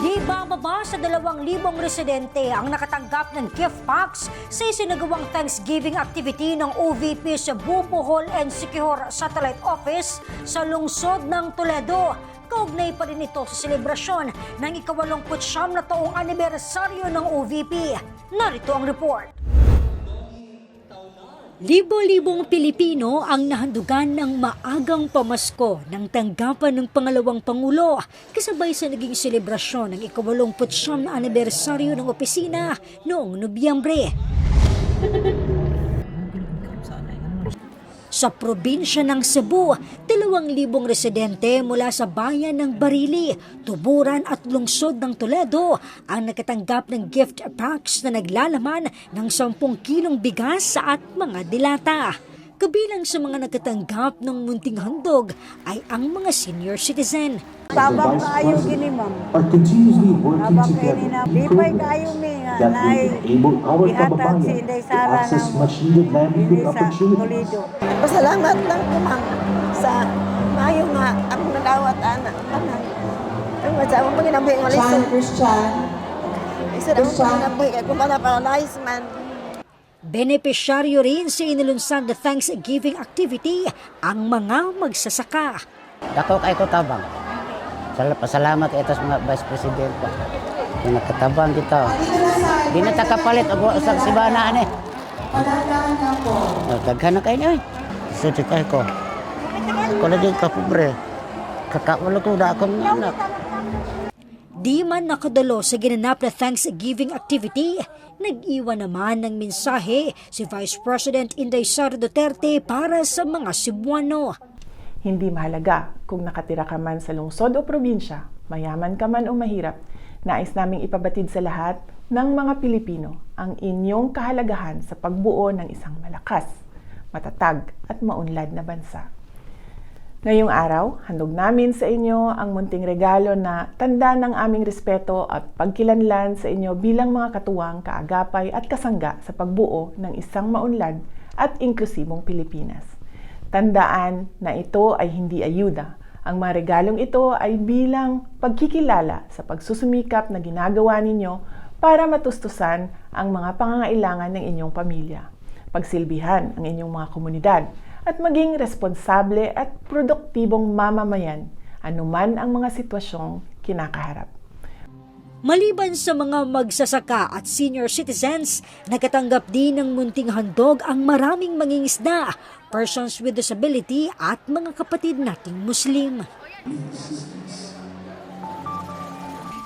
Di bababa sa dalawang libong residente ang nakatanggap ng gift packs sa isinagawang Thanksgiving activity ng OVP sa Bubohol and Siquijor Satellite Office sa lungsod ng Toledo. Kaugnay pa rin ito sa selebrasyon ng ikawalumput siyam na taong anibersaryo ng OVP. Narito ang report. Libo-libong Pilipino ang nahandugan ng maagang pamasko ng tanggapan ng pangalawang Pangulo kasabay sa naging selebrasyon ng ikawalumput siyam na anibersaryo ng opisina noong Nobyembre. Sa probinsya ng Cebu, dalawang libong residente mula sa bayan ng Barili, Tuburan at lungsod ng Toledo ang nakatanggap ng gift packs na naglalaman ng 10 kilong bigas at mga dilata. Kabilang sa mga nakatanggap ng munting handog ay ang mga senior citizen. Tabang kayo gini ma'am. are continuously working Tabang together kayo na ensure kayo mi nga enable our ihatag si Inday to Sara access ng dili sa opportunities. Toledo. Pasalamat lang ko ma'am sa mayo nga ako nadawat anak. Ang masawa mo ginabuhi nga Chan listen. Christian, Isa na mo ginabuhi kay kung para paralyze man. Benepisyaryo rin sa inilunsad na Thanksgiving activity ang mga magsasaka. Dako kay ko tabang. Sal pasalamat kay sa mga vice president. Yung nakatabang kita. Di na ta kapalit og usag sibana ani. matandaan na po. Oh, Daghan na kay ni. Sudi kay ko. Ko lagi ka pobre. Kakawala ko da akong anak. Di man nakadalo sa ginanap na Thanksgiving activity, nag-iwan naman ng mensahe si Vice President Inday Sara Duterte para sa mga Cebuano. Hindi mahalaga kung nakatira ka man sa lungsod o probinsya, mayaman ka man o mahirap, nais naming ipabatid sa lahat ng mga Pilipino ang inyong kahalagahan sa pagbuo ng isang malakas, matatag at maunlad na bansa. Ngayong araw, handog namin sa inyo ang munting regalo na tanda ng aming respeto at pagkilanlan sa inyo bilang mga katuwang, kaagapay at kasangga sa pagbuo ng isang maunlad at inklusibong Pilipinas. Tandaan na ito ay hindi ayuda. Ang mga regalong ito ay bilang pagkikilala sa pagsusumikap na ginagawa ninyo para matustusan ang mga pangangailangan ng inyong pamilya, pagsilbihan ang inyong mga komunidad, at maging responsable at produktibong mamamayan anuman ang mga sitwasyong kinakaharap. Maliban sa mga magsasaka at senior citizens, nakatanggap din ng munting handog ang maraming mangingisda, persons with disability at mga kapatid nating Muslim.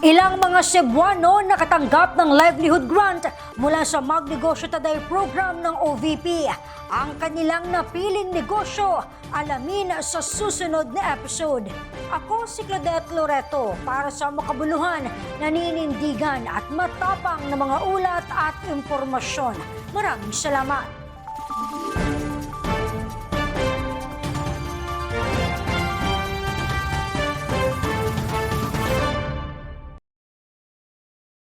Ilang mga Cebuano nakatanggap ng livelihood grant mula sa Magnegosyo Taday program ng OVP. Ang kanilang napiling negosyo, alamin sa susunod na episode. Ako si Claudette Loreto para sa makabuluhan, naninindigan at matapang na mga ulat at impormasyon. Maraming salamat!